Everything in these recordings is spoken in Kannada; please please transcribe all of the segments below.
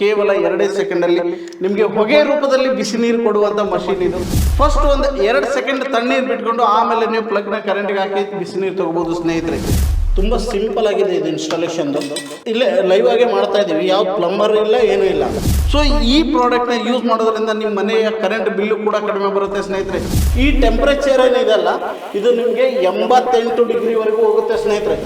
ಕೇವಲ ಎರಡೇ ಸೆಕೆಂಡ್ ಅಲ್ಲಿ ನಿಮಗೆ ಹೊಗೆ ರೂಪದಲ್ಲಿ ಬಿಸಿ ನೀರು ಕೊಡುವಂತ ಮಷೀನ್ ಇದು. ಫಸ್ಟ್ ಒಂದು ಎರಡು ಸೆಕೆಂಡ್ ತಣ್ಣೀರು ಬಿಟ್ಕೊಂಡು ಆಮೇಲೆ ನೀವು ಪ್ಲಗ್ನ ಕರೆಂಟ್ಗೆ ಹಾಕಿ ಬಿಸಿ ನೀರು ತಗೋಬಹುದು ಸ್ನೇಹಿತರೆ. ತುಂಬಾ ಸಿಂಪಲ್ ಆಗಿದೆ ಇದು ಇನ್ಸ್ಟಾಲೇಷನ್ ಇಲ್ಲೇ ಲೈವ್ ಆಗಿ ಮಾಡ್ತಾ ಇದೀವಿ ಯಾವ ಪ್ಲಂಬರ್ ಇಲ್ಲ, ಏನೂ ಇಲ್ಲ. ಸೊ ಈ ಪ್ರಾಡಕ್ಟ್ನ ಯೂಸ್ ಮಾಡೋದ್ರಿಂದ ನಿಮ್ಮ ಮನೆಯ ಕರೆಂಟ್ ಬಿಲ್ಲು ಕೂಡ ಕಡಿಮೆ ಬರುತ್ತೆ ಸ್ನೇಹಿತರೆ. ಈ ಟೆಂಪರೇಚರ್ ಏನಿದೆಲ್ಲ ಇದು ನಿಮಗೆ ಎಂಬತ್ತೆಂಟು ಡಿಗ್ರಿ ವರೆಗೂ ಹೋಗುತ್ತೆ ಸ್ನೇಹಿತರೆ.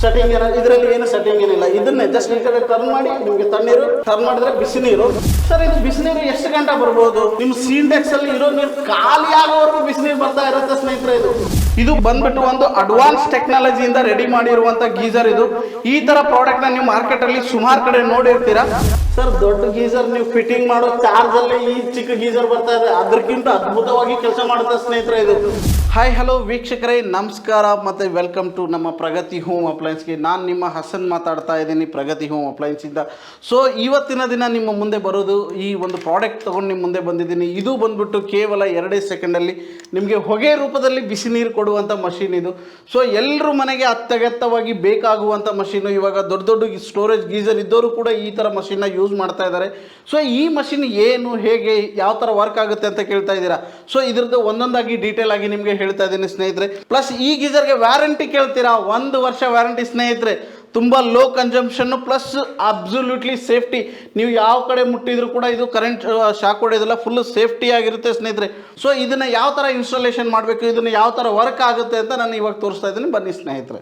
ಸೆಟ್ಟಿಂಗ್ ಇದರಲ್ಲಿ ಏನು ಸೆಟ್ಟಿಂಗ್ ಏನಿಲ್ಲ. ಇದನ್ನ ಜಸ್ಟ್ ಈ ಕಡೆ ಟರ್ನ್ ಮಾಡಿ, ನಿಮಗೆ ತಣ್ಣೀರು ಟರ್ನ್ ಮಾಡಿದ್ರೆ ಬಿಸಿ ನೀರು. ಸರ್ ಇದು ಬಿಸಿ ನೀರು ಎಷ್ಟು ಗಂಟೆ ಬರ್ಬೋದು? ನಿಮ್ಮ ಸಿಂಡೆಕ್ಸ್ ಅಲ್ಲಿ ಇರೋ ನೀರು ಖಾಲಿ ಆಗೋವರೆಗೂ ಬಿಸಿ ನೀರು ಬರ್ತಾ ಇರುತ್ತೆ ಸ್ನೇಹಿತರೆ ಇದು. ಇದು ಬಂದ್ಬಿಟ್ಟು ಒಂದು ಅಡ್ವಾನ್ಸ್ ಟೆಕ್ನಾಲಜಿಯಿಂದ ರೆಡಿ ಮಾಡಿರುವಂತ ಗೀಸರ್ ಇದು. ಈ ತರ ಪ್ರಾಡಕ್ಟ್ನ ನೀವು ಮಾರ್ಕೆಟ್ ಅಲ್ಲಿ ಸುಮಾರು ಕಡೆ ನೋಡಿರ್ತೀರಾ. ಸರ್ ದೊಡ್ಡ ಗೀಸರ್ ನೀವು ಫಿಟ್ಟಿಂಗ್ ಮಾಡೋ ಚಾರ್ಜ್ ಅಲ್ಲಿ ಈ ಚಿಕ್ಕ ಗೀಸರ್ ಬರ್ತಾ ಇದೆ. ಅದಕ್ಕಿಂತ ಅದ್ಭುತವಾಗಿ ಕೆಲಸ ಮಾಡುತ್ತೆ ಸ್ನೇಹಿತರೆ ಇದು. ಹಾಯ್ ಹಲೋ ವೀಕ್ಷಕರೇ ನಮಸ್ಕಾರ ಮತ್ತೆ ವೆಲ್ಕಮ್ ಟು ನಮ್ಮ ಪ್ರಗತಿ ಹೋಮ್ ಅಪ್ಲಯನ್ಸ್ಗೆ ನಾನು ನಿಮ್ಮ ಹಸನ್ ಮಾತಾಡ್ತಾ ಇದ್ದೀನಿ ಪ್ರಗತಿ ಹೋಮ್ ಅಪ್ಲಯನ್ಸಿಂದ ಸೊ ಇವತ್ತಿನ ದಿನ ನಿಮ್ಮ ಮುಂದೆ ಬರೋದು ಈ ಒಂದು ಪ್ರಾಡಕ್ಟ್ ತೊಗೊಂಡು ನಿಮ್ಮ ಮುಂದೆ ಬಂದಿದ್ದೀನಿ. ಇದು ಬಂದ್ಬಿಟ್ಟು ಕೇವಲ ಎರಡೇ ಸೆಕೆಂಡಲ್ಲಿ ನಿಮಗೆ ಹೊಗೆ ರೂಪದಲ್ಲಿ ಬಿಸಿ ನೀರು ಕೊಡುವಂಥ ಮಷೀನ್ ಇದು. ಸೊ ಎಲ್ಲರೂ ಮನೆಗೆ ಅತ್ಯಗತ್ಯವಾಗಿ ಬೇಕಾಗುವಂಥ ಮಷೀನು, ಇವಾಗ ದೊಡ್ಡ ದೊಡ್ಡ ಸ್ಟೋರೇಜ್ ಗೀಸರ್ ಇದ್ದವರು ಕೂಡ ಈ ಥರ ಮಷೀನ್ನ ಯೂಸ್ ಮಾಡ್ತಾ ಇದ್ದಾರೆ. ಸೊ ಈ ಮಷೀನ್ ಏನು, ಹೇಗೆ, ಯಾವ ಥರ ವರ್ಕ್ ಆಗುತ್ತೆ ಅಂತ ಕೇಳ್ತಾ ಇದ್ದೀರಾ? ಸೊ ಇದ್ರದ್ದು ಒಂದೊಂದಾಗಿ ಡೀಟೇಲ್ ಆಗಿ ನಿಮಗೆ ಹೇಳ್ತಾ ಇದ್ದೀನಿ ಸ್ನೇಹಿತರೆ. ಪ್ಲಸ್ ಈ ಗೀಸರ್ಗೆ ವ್ಯಾರಂಟಿ ಕೇಳ್ತೀರಾ? ಒಂದು ವರ್ಷ ವ್ಯಾರಂಟಿ ಸ್ನೇಹಿತರೆ. ತುಂಬ low consumption plus absolutely safety ನೀವು ಯಾವ ಕಡೆ ಮುಟ್ಟಿದ್ರು ಕೂಡ ಇದು ಕರೆಂಟ್ ಶಾಕ್ ಹೊಡೆಯೋದಿಲ್ಲ ಫುಲ್ ಸೇಫ್ಟಿ ಆಗಿರುತ್ತೆ ಸ್ನೇಹಿತರೆ. ಸೊ ಇದನ್ನು ಯಾವ ಥರ ಇನ್ಸ್ಟಾಲೇಷನ್ ಮಾಡಬೇಕು, ಇದನ್ನು ಯಾವ ಥರ ವರ್ಕ್ ಆಗುತ್ತೆ ಅಂತ ನಾನು ಇವಾಗ ತೋರಿಸ್ತಾ ಇದ್ದೀನಿ. ಬನ್ನಿ ಸ್ನೇಹಿತರೆ.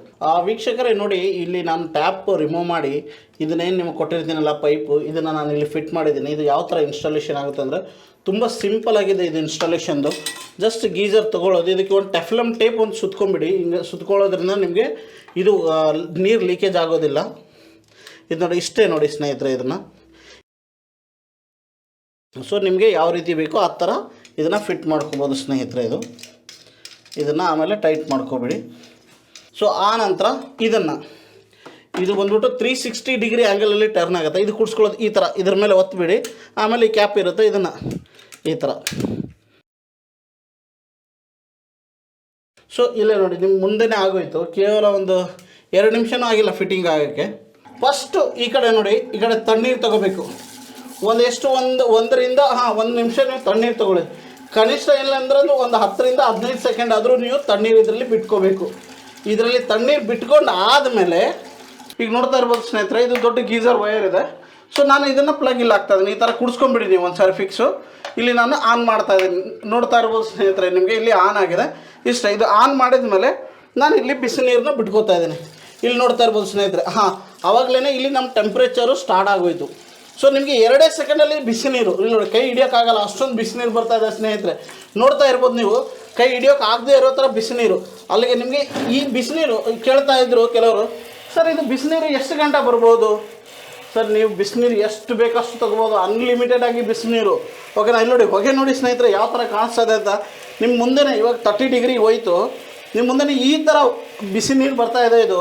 ವೀಕ್ಷಕರೇ, ನೋಡಿ, ಇಲ್ಲಿ ನಾನು ಟ್ಯಾಪ್ ರಿಮೂವ್ ಮಾಡಿ, ಇದನ್ನೇನು ನಿಮಗೆ ಕೊಟ್ಟಿರ್ತೀನಲ್ಲ ಪೈಪು ಇದನ್ನು ನಾನು ಇಲ್ಲಿ ಫಿಟ್ ಮಾಡಿದ್ದೀನಿ. ಇದು ಯಾವ ಥರ ಇನ್ಸ್ಟಾಲೇಷನ್ ಆಗುತ್ತೆ ಅಂದರೆ, ತುಂಬ ಸಿಂಪಲ್ ಆಗಿದೆ ಇದು ಇನ್ಸ್ಟಾಲೇಷನ್ದು ಜಸ್ಟ್ ಗೀಸರ್ ತೊಗೊಳ್ಳೋದು. ಇದಕ್ಕೆ ಒಂದು ಟೆಫ್ಲಮ್ ಟೇಪ್ ಒಂದು ಸುತ್ಕೊಂಬಿಡಿ ಹಿಂಗೆ ಸುತ್ಕೊಳ್ಳೋದ್ರಿಂದ ನಿಮಗೆ ಇದು ನೀರು ಲೀಕೇಜ್ ಆಗೋದಿಲ್ಲ. ಇದು ನೋಡಿ, ಇಷ್ಟೇ ನೋಡಿ ಸ್ನೇಹಿತರೆ ಇದನ್ನು ಸೊ ನಿಮಗೆ ಯಾವ ರೀತಿ ಬೇಕೋ ಆ ಥರ ಇದನ್ನು ಫಿಟ್ ಮಾಡ್ಕೊಬೋದು ಸ್ನೇಹಿತರೆ ಇದು. ಇದನ್ನು ಆಮೇಲೆ ಟೈಟ್ ಮಾಡ್ಕೊಬಿಡಿ. ಸೊ ಆ ನಂತರ ಇದನ್ನು. ಇದು ಬಂದ್ಬಿಟ್ಟು ತ್ರೀ ಸಿಕ್ಸ್ಟಿ ಡಿಗ್ರಿ ಆ್ಯಂಗಲಲ್ಲಿ ಟರ್ನ್ ಆಗುತ್ತೆ. ಇದು ಕುಡ್ಸ್ಕೊಳ್ಳೋದು ಈ ಥರ. ಇದ್ರ ಮೇಲೆ ಒತ್ತಿಬಿಡಿ ಆಮೇಲೆ ಈ ಕ್ಯಾಪ್ ಇರುತ್ತೆ ಇದನ್ನು. ಈ ಥರ. ಸೊ ಇಲ್ಲೇ ನೋಡಿ, ನಿಮ್ಗೆ ಮುಂದೆನೇ ಆಗೋಯ್ತು. ಕೇವಲ ಒಂದು ಎರಡು ನಿಮಿಷನೂ ಆಗಿಲ್ಲ ಫಿಟ್ಟಿಂಗ್ ಆಗೋಕ್ಕೆ. ಫಸ್ಟು ಈ ಕಡೆ ನೋಡಿ, ಈ ಕಡೆ ತಣ್ಣೀರು ತಗೋಬೇಕು. ಒಂದೆಷ್ಟು, ಒಂದು, ಒಂದರಿಂದ, ಹಾಂ, ಒಂದು ನಿಮಿಷ ನೀವು ತಣ್ಣೀರು ತಗೊಳ್ಳಿ. ಕನಿಷ್ಠ ಇಲ್ಲ ಅಂದ್ರೆ ಒಂದು ಹತ್ತರಿಂದ ಹದಿನೈದು ಸೆಕೆಂಡ್ ಆದರೂ ನೀವು ತಣ್ಣೀರು ಇದರಲ್ಲಿ ಬಿಟ್ಕೋಬೇಕು. ಇದರಲ್ಲಿ ತಣ್ಣೀರು ಬಿಟ್ಕೊಂಡು ಆದಮೇಲೆ, ಈಗ ನೋಡ್ತಾ ಇರ್ಬೋದು ಸ್ನೇಹಿತರೆ, ಇದು ದೊಡ್ಡ ಗೀಸರ್ ವೈರ್ ಇದೆ. ಸೊ ನಾನು ಇದನ್ನು ಪ್ಲಗ್ ಇಲ್ಲ ಆಗ್ತಾ ಇದ್ದೀನಿ. ಈ ಥರ ನೀವು ಒಂದು ಸಾರಿ ಫಿಕ್ಸು ಇಲ್ಲಿ ನಾನು ಆನ್ ಮಾಡ್ತಾ ಇದ್ದೀನಿ. ನೋಡ್ತಾ ಇರ್ಬೋದು ಸ್ನೇಹಿತರೆ, ನಿಮಗೆ ಇಲ್ಲಿ ಆನ್ ಆಗಿದೆ. ಇಷ್ಟ, ಇದು ಆನ್ ಮಾಡಿದ ಮೇಲೆ ನಾನು ಇಲ್ಲಿ ಬಿಸಿ ನೀರನ್ನ ಬಿಟ್ಕೋತಾ ಇದ್ದೀನಿ. ಇಲ್ಲಿ ನೋಡ್ತಾ ಇರ್ಬೋದು ಸ್ನೇಹಿತರೆ, ಹಾಂ ಆವಾಗಲೇ ಇಲ್ಲಿ ನಮ್ಮ ಟೆಂಪ್ರೇಚರು ಸ್ಟಾರ್ಟ್ ಆಗೋಯಿತು. ಸೊ ನಿಮಗೆ ಎರಡೇ ಸೆಕೆಂಡಲ್ಲಿ ಬಿಸಿ ನೀರು, ಇಲ್ಲಿ ನೋಡಿ, ಕೈ ಹಿಡಿಯೋಕ್ಕಾಗಲ್ಲ ಅಷ್ಟೊಂದು ಬಿಸಿ ನೀರು ಬರ್ತಾ ಇದೆ ಸ್ನೇಹಿತರೆ. ನೋಡ್ತಾ ಇರ್ಬೋದು ನೀವು, ಕೈ ಹಿಡಿಯೋಕೆ ಆಗದೇ ಇರೋ ಥರ ಬಿಸಿ ನೀರು. ಅಲ್ಲಿಗೆ ನಿಮಗೆ ಈ ಬಿಸಿನೀರು ಕೇಳ್ತಾ ಇದ್ರು ಕೆಲವರು, ಸರ್, ಇದು ಬಿಸಿನೀರು ಎಷ್ಟು ಗಂಟೆ ಬರ್ಬೋದು? ಸರ್, ನೀವು ಬಿಸಿನೀರು ಎಷ್ಟು ಬೇಕಷ್ಟು ತಗೋಬೋದು. ಅನ್ಲಿಮಿಟೆಡ್ ಆಗಿ ಬಿಸಿನೀರು. ಓಕೆನಾ ಇಲ್ಲಿ ನೋಡಿ, ಹೊಗೆ ನೋಡಿ ಸ್ನೇಹಿತರೆ, ಯಾವ ಥರ ಕಾಣಿಸ್ತಾ ಇದೆ ಅಂತ. ನಿಮ್ಮ ಮುಂದೆನೇ ಇವಾಗ ತರ್ಟಿ ಡಿಗ್ರಿ ಹೋಯಿತು. ನಿಮ್ಮ ಮುಂದೆನೇ ಈ ಥರ ಬಿಸಿ ನೀರು ಬರ್ತಾ ಇದೆ ಇದು.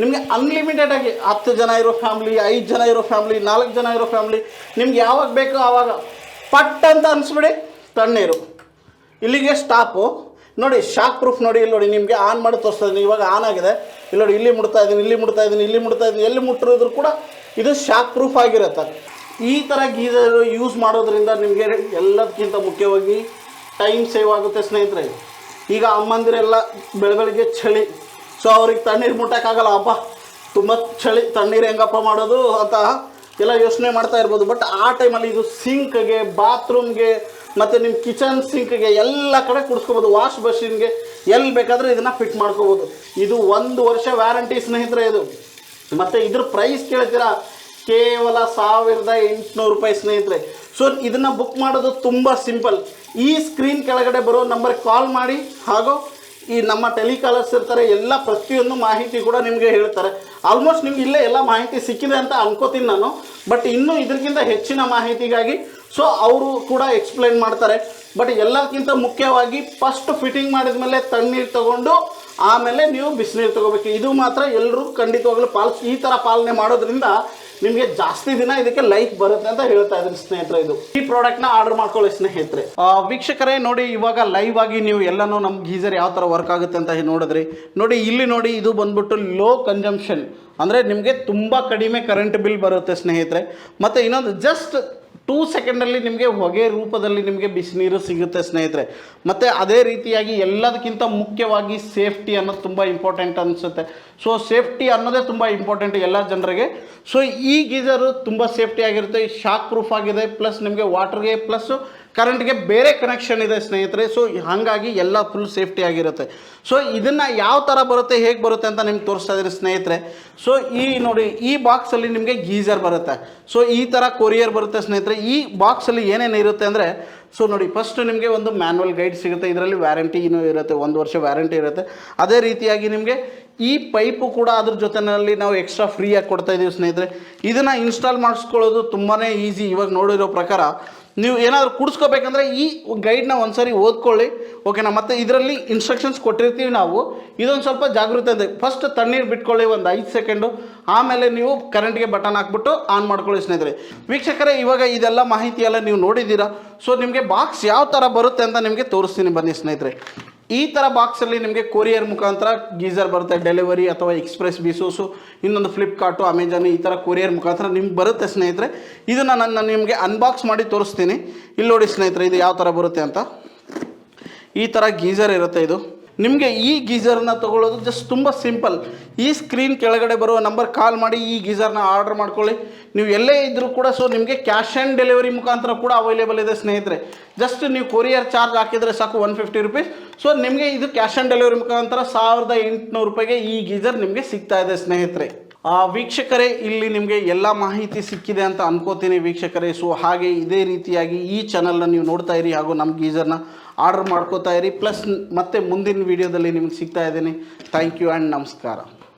ನಿಮಗೆ ಅನ್ಲಿಮಿಟೆಡ್ ಆಗಿ ಹತ್ತು ಜನ ಇರೋ ಫ್ಯಾಮ್ಲಿ ಐದು ಜನ ಇರೋ ಫ್ಯಾಮ್ಲಿ ನಾಲ್ಕು ಜನ ಇರೋ ಫ್ಯಾಮ್ಲಿ ನಿಮ್ಗೆ ಯಾವಾಗ ಬೇಕೋ ಆವಾಗ, ಪಟ್ ಅಂತ ಅನಿಸ್ಬಿಡಿ, ತಣ್ಣೀರು. ಇಲ್ಲಿಗೆ ಸ್ಟಾಪು ನೋಡಿ ಶಾಕ್ ಪ್ರೂಫ್ ನೋಡಿ, ಇಲ್ಲಿ ನೋಡಿ, ನಿಮಗೆ ಆನ್ ಮಾಡಿ ತೋರಿಸ್ತಾ ಇವಾಗ ಆನ್ ಆಗಿದೆ. ಇಲ್ಲಿ ನೋಡಿ, ಇಲ್ಲಿ ಮುಡ್ತಾ ಇದ್ದೀನಿ, ಇಲ್ಲಿ ಮುಡ್ತಾ ಇದ್ದೀನಿ, ಇಲ್ಲಿ ಮುಡ್ತಾ ಇದ್ದೀನಿ. ಎಲ್ಲಿ ಮುಟ್ಟಿರೋದ್ರು ಕೂಡ ಇದು ಶಾಕ್ ಪ್ರೂಫ್ ಆಗಿರುತ್ತೆ. ಈ ಥರ ಗೀಸರ್ ಯೂಸ್ ಮಾಡೋದ್ರಿಂದ ನಿಮಗೆ ಎಲ್ಲದಕ್ಕಿಂತ ಮುಖ್ಯವಾಗಿ ಟೈಮ್ ಸೇವ್ ಆಗುತ್ತೆ ಸ್ನೇಹಿತರೆ. ಈಗ ಅಮ್ಮಂದಿರೆಲ್ಲ ಬೆಳ ಬೆಳಗ್ಗೆ ಚಳಿ. ಸೊ ಅವ್ರಿಗೆ ತಣ್ಣೀರು ಮುಟ್ಟೋಕ್ಕಾಗಲ್ಲ. ಅಪ್ಪ ತುಂಬ ಚಳಿ. ತಣ್ಣೀರು ಹೆಂಗಪ್ಪ ಮಾಡೋದು ಅಂತ ಎಲ್ಲ ಯೋಚನೆ ಮಾಡ್ತಾ ಇರ್ಬೋದು. ಬಟ್ ಆ ಟೈಮಲ್ಲಿ ಇದು ಸಿಂಕ್ಗೆ ಬಾತ್ರೂಮ್ಗೆ ಮತ್ತು ನಿಮ್ಮ ಕಿಚನ್ ಸಿಂಕ್ಗೆ ಎಲ್ಲ ಕಡೆ ಕುಡಿಸ್ಕೋಬೋದು ವಾಶ್ ಮಷಿನ್ಗೆ ಎಲ್ಲಿ ಬೇಕಾದರೂ ಇದನ್ನು ಫಿಟ್ ಮಾಡ್ಕೋಬೋದು. ಇದು ಒಂದು ವರ್ಷ ವ್ಯಾರಂಟಿ ಸ್ನೇಹಿತರೆ ಇದು. ಮತ್ತು ಇದ್ರ ಪ್ರೈಸ್ ಕೇಳ್ತೀರಾ? ಕೇವಲ ಸಾವಿರದ ಎಂಟುನೂರು ರೂಪಾಯಿ ಸ್ನೇಹಿತರೆ. ಸೊ ಇದನ್ನು ಬುಕ್ ಮಾಡೋದು ತುಂಬ ಸಿಂಪಲ್ ಈ ಸ್ಕ್ರೀನ್ ಕೆಳಗಡೆ ಬರೋ ನಂಬರ್ಗೆ ಕಾಲ್ ಮಾಡಿ, ಹಾಗೂ ಈ ನಮ್ಮ ಟೆಲಿಕಾಲರ್ಸ್ ಇರ್ತಾರೆ, ಎಲ್ಲ ಪ್ರತಿಯೊಂದು ಮಾಹಿತಿ ಕೂಡ ನಿಮಗೆ ಹೇಳ್ತಾರೆ. ಆಲ್ಮೋಸ್ಟ್ ನಿಮ್ಗೆ ಇಲ್ಲೇ ಎಲ್ಲ ಮಾಹಿತಿ ಸಿಕ್ಕಿದೆ ಅಂತ ಅನ್ಕೋತೀನಿ ನಾನು. ಬಟ್ ಇನ್ನೂ ಇದಕ್ಕಿಂತ ಹೆಚ್ಚಿನ ಮಾಹಿತಿಗಾಗಿ ಸೊ ಅವರು ಕೂಡ ಎಕ್ಸ್ಪ್ಲೈನ್ ಮಾಡ್ತಾರೆ. ಬಟ್ ಎಲ್ಲಕ್ಕಿಂತ ಮುಖ್ಯವಾಗಿ ಫಸ್ಟ್ ಫಿಟ್ಟಿಂಗ್ ಮಾಡಿದ ಮೇಲೆ ತಣ್ಣೀರು ತಗೊಂಡು ಆಮೇಲೆ ನೀವು ಬಿಸಿನೀರು ತಗೋಬೇಕು. ಇದು ಮಾತ್ರ ಎಲ್ಲರೂ ಖಂಡಿತವಾಗ್ಲೂ ಪಾಲ್, ಈ ಥರ ಪಾಲನೆ ಮಾಡೋದ್ರಿಂದ ನಿಮಗೆ ಜಾಸ್ತಿ ದಿನ ಇದಕ್ಕೆ ಲೈಫ್ ಬರುತ್ತೆ ಅಂತ ಹೇಳ್ತಾ ಇದ್ದೀನಿ ಸ್ನೇಹಿತರೆ ಇದು. ಈ ಪ್ರಾಡಕ್ಟ್ನ ಆರ್ಡರ್ ಮಾಡ್ಕೊಳ್ಳಿ ಸ್ನೇಹಿತರೆ. ವೀಕ್ಷಕರೇ, ನೋಡಿ ಇವಾಗ ಲೈವ್ ಆಗಿ ನೀವು ಎಲ್ಲನೂ ನಮ್ಮ ಗೀಸರ್ ಯಾವ ಥರ ವರ್ಕ್ ಆಗುತ್ತೆ ಅಂತ ನೋಡಿದ್ರಿ. ನೋಡಿ, ಇಲ್ಲಿ ನೋಡಿ ಇದು ಬಂದ್ಬಿಟ್ಟು ಲೋ ಕನ್ಸಂಪ್ಷನ್ ಅಂದರೆ ನಿಮಗೆ ತುಂಬ ಕಡಿಮೆ ಕರೆಂಟ್ ಬಿಲ್ ಬರುತ್ತೆ ಸ್ನೇಹಿತರೆ. ಮತ್ತು ಇನ್ನೊಂದು ಜಸ್ಟ್ ಟೂ ಸೆಕೆಂಡಲ್ಲಿ ನಿಮಗೆ ಹೊಗೆ ರೂಪದಲ್ಲಿ ನಿಮಗೆ ಬಿಸಿನೀರು ಸಿಗುತ್ತೆ ಸ್ನೇಹಿತರೆ. ಮತ್ತು ಅದೇ ರೀತಿಯಾಗಿ ಎಲ್ಲದಕ್ಕಿಂತ ಮುಖ್ಯವಾಗಿ ಸೇಫ್ಟಿ ಅನ್ನೋದು ತುಂಬ ಇಂಪಾರ್ಟೆಂಟ್ ಅನಿಸುತ್ತೆ. ಸೊ ಸೇಫ್ಟಿ ಅನ್ನೋದೇ ತುಂಬ ಇಂಪಾರ್ಟೆಂಟ್ ಎಲ್ಲ ಜನರಿಗೆ. ಸೊ ಈ ಗೀಝರು ತುಂಬ ಸೇಫ್ಟಿ ಆಗಿರುತ್ತೆ ಶಾಕ್ ಪ್ರೂಫ್ ಆಗಿದೆ ಪ್ಲಸ್ ನಿಮಗೆ ವಾಟರ್ಗೆ ಪ್ಲಸ್ಸು ಕರೆಂಟ್ಗೆ ಬೇರೆ ಕನೆಕ್ಷನ್ ಇದೆ ಸ್ನೇಹಿತರೆ ಸೊ ಹಾಗಾಗಿ ಎಲ್ಲ ಫುಲ್ ಸೇಫ್ಟಿ ಆಗಿರುತ್ತೆ. ಸೊ ಇದನ್ನು ಯಾವ ಥರ ಬರುತ್ತೆ, ಹೇಗೆ ಬರುತ್ತೆ ಅಂತ ನಿಮ್ಗೆ ತೋರಿಸ್ತಾ ಇದ್ದೀರಿ ಸ್ನೇಹಿತರೆ. ಸೊ ಈ ನೋಡಿ, ಈ ಬಾಕ್ಸಲ್ಲಿ ನಿಮಗೆ ಗೀಸರ್ ಬರುತ್ತೆ. ಸೊ ಈ ಥರ ಕೊರಿಯರ್ ಬರುತ್ತೆ ಸ್ನೇಹಿತರೆ. ಈ ಬಾಕ್ಸಲ್ಲಿ ಏನೇನು ಇರುತ್ತೆ ಅಂದರೆ ಸೊ ನೋಡಿ ಫಸ್ಟ್ ನಿಮಗೆ ಒಂದು ಮ್ಯಾನ್ಯಲ್ ಗೈಡ್ ಸಿಗುತ್ತೆ. ಇದರಲ್ಲಿ ವ್ಯಾರಂಟಿನೂ ಇರುತ್ತೆ, ಒಂದು ವರ್ಷ ವ್ಯಾರಂಟಿ ಇರುತ್ತೆ. ಅದೇ ರೀತಿಯಾಗಿ ನಿಮಗೆ ಈ ಪೈಪು ಕೂಡ ಅದ್ರ ಜೊತೆಯಲ್ಲಿ ನಾವು ಎಕ್ಸ್ಟ್ರಾ ಫ್ರೀಯಾಗಿ ಕೊಡ್ತಾ ಇದ್ದೀವಿ ಸ್ನೇಹಿತರೆ. ಇದನ್ನು ಇನ್ಸ್ಟಾಲ್ ಮಾಡಿಸ್ಕೊಳ್ಳೋದು ತುಂಬಾ ಈಸಿ ಇವಾಗ ನೋಡಿರೋ ಪ್ರಕಾರ ನೀವು ಏನಾದರೂ ಕುಡಿಸ್ಕೋಬೇಕಂದ್ರೆ ಈ ಗೈಡ್ನ ಸಾರಿ ಓದ್ಕೊಳ್ಳಿ. ಓಕೆನಾ ಮತ್ತು ಇದರಲ್ಲಿ ಇನ್ಸ್ಟ್ರಕ್ಷನ್ಸ್ ಕೊಟ್ಟಿರ್ತೀವಿ ನಾವು. ಇದೊಂದು ಸ್ವಲ್ಪ ಜಾಗೃತಿ ಅಂತ ಫಸ್ಟ್ ತಣ್ಣೀರು ಬಿಟ್ಕೊಳ್ಳಿ ಒಂದು ಐದು ಸೆಕೆಂಡು ಆಮೇಲೆ ನೀವು ಕರೆಂಟ್ಗೆ ಬಟನ್ ಹಾಕ್ಬಿಟ್ಟು ಆನ್ ಮಾಡ್ಕೊಳ್ಳಿ ಸ್ನೇಹಿತರೆ. ವೀಕ್ಷಕರೇ, ಇವಾಗ ಇದೆಲ್ಲ ಮಾಹಿತಿ ಎಲ್ಲ ನೀವು ನೋಡಿದ್ದೀರಾ. ಸೊ ನಿಮಗೆ ಬಾಕ್ಸ್ ಯಾವ ಥರ ಬರುತ್ತೆ ಅಂತ ನಿಮಗೆ ತೋರಿಸ್ತೀನಿ ಬನ್ನಿ ಸ್ನೇಹಿತರೆ. ಈ ಥರ ಬಾಕ್ಸಲ್ಲಿ ನಿಮಗೆ ಕೊರಿಯರ್ ಮುಖಾಂತರ ಗೀಸರ್ ಬರುತ್ತೆ ಡೆಲಿವರಿ ಅಥವಾ ಎಕ್ಸ್ಪ್ರೆಸ್ ಬೀಸೋಸು ಇನ್ನೊಂದು ಫ್ಲಿಪ್ಕಾರ್ಟು ಅಮೆಜಾನ್ ಈ ಥರ ಕೊರಿಯರ್ ಮುಖಾಂತರ ನಿಮ್ಗೆ ಬರುತ್ತೆ ಸ್ನೇಹಿತರೆ. ಇದನ್ನು ನಾನು ನಿಮಗೆ ಅನ್ಬಾಕ್ಸ್ ಮಾಡಿ ತೋರಿಸ್ತೀನಿ. ಇಲ್ಲಿ ನೋಡಿ ಸ್ನೇಹಿತರೆ, ಇದು ಯಾವ ಥರ ಬರುತ್ತೆ ಅಂತ. ಈ ಥರ ಗೀಸರ್ ಇರುತ್ತೆ ಇದು. ನಿಮಗೆ ಈ ಗೀಝರ್ನ ತೊಗೊಳ್ಳೋದು ಜಸ್ಟ್ ತುಂಬ ಸಿಂಪಲ್ ಈ ಸ್ಕ್ರೀನ್ ಕೆಳಗಡೆ ಬರುವ ನಂಬರ್ ಕಾಲ್ ಮಾಡಿ ಈ ಗೀಝರ್ನ ಆರ್ಡರ್ ಮಾಡ್ಕೊಳ್ಳಿ. ನೀವು ಎಲ್ಲೇ ಇದ್ದರೂ ಕೂಡ ಸೊ ನಿಮಗೆ ಕ್ಯಾಶ್ ಆ್ಯಂಡ್ ಡೆಲಿವರಿ ಮುಖಾಂತರ ಕೂಡ ಅವೈಲೇಬಲ್ ಇದೆ ಸ್ನೇಹಿತರೆ. ಜಸ್ಟ್ ನೀವು ಕೊರಿಯರ್ ಚಾರ್ಜ್ ಹಾಕಿದರೆ ಸಾಕು ಒನ್ ಫಿಫ್ಟಿ ರುಪೀಸ್ ಸೊ ನಿಮಗೆ ಇದು ಕ್ಯಾಶ್ ಆನ್ ಡೆಲಿವರಿ ಮುಖಾಂತರ ಸಾವಿರದ ಎಂಟುನೂರು ರೂಪಾಯಿಗೆ ಈ ಗೀಝರ್ ನಿಮಗೆ ಸಿಗ್ತಾ ಇದೆ ಸ್ನೇಹಿತರೆ. ವೀಕ್ಷಕರೇ, ಇಲ್ಲಿ ನಿಮಗೆ ಎಲ್ಲ ಮಾಹಿತಿ ಸಿಕ್ಕಿದೆ ಅಂತ ಅನ್ಕೋತೀನಿ ವೀಕ್ಷಕರೇ. ಸೊ ಹಾಗೆ ಇದೇ ರೀತಿಯಾಗಿ ಈ ಚಾನಲ್ನ ನೀವು ನೋಡ್ತಾ ಇರಿ ಹಾಗೂ ನಮ್ಮ ಗೀಸರ್ನ ಆರ್ಡರ್ ಮಾಡ್ಕೋತಾ ಇರಿ. ಪ್ಲಸ್ ಮತ್ತೆ ಮುಂದಿನ ವೀಡಿಯೋದಲ್ಲಿ ನಿಮ್ಗೆ ಸಿಗ್ತಾ ಇದ್ದೀನಿ. ಥ್ಯಾಂಕ್ ಯು ಆ್ಯಂಡ್ ನಮಸ್ಕಾರ.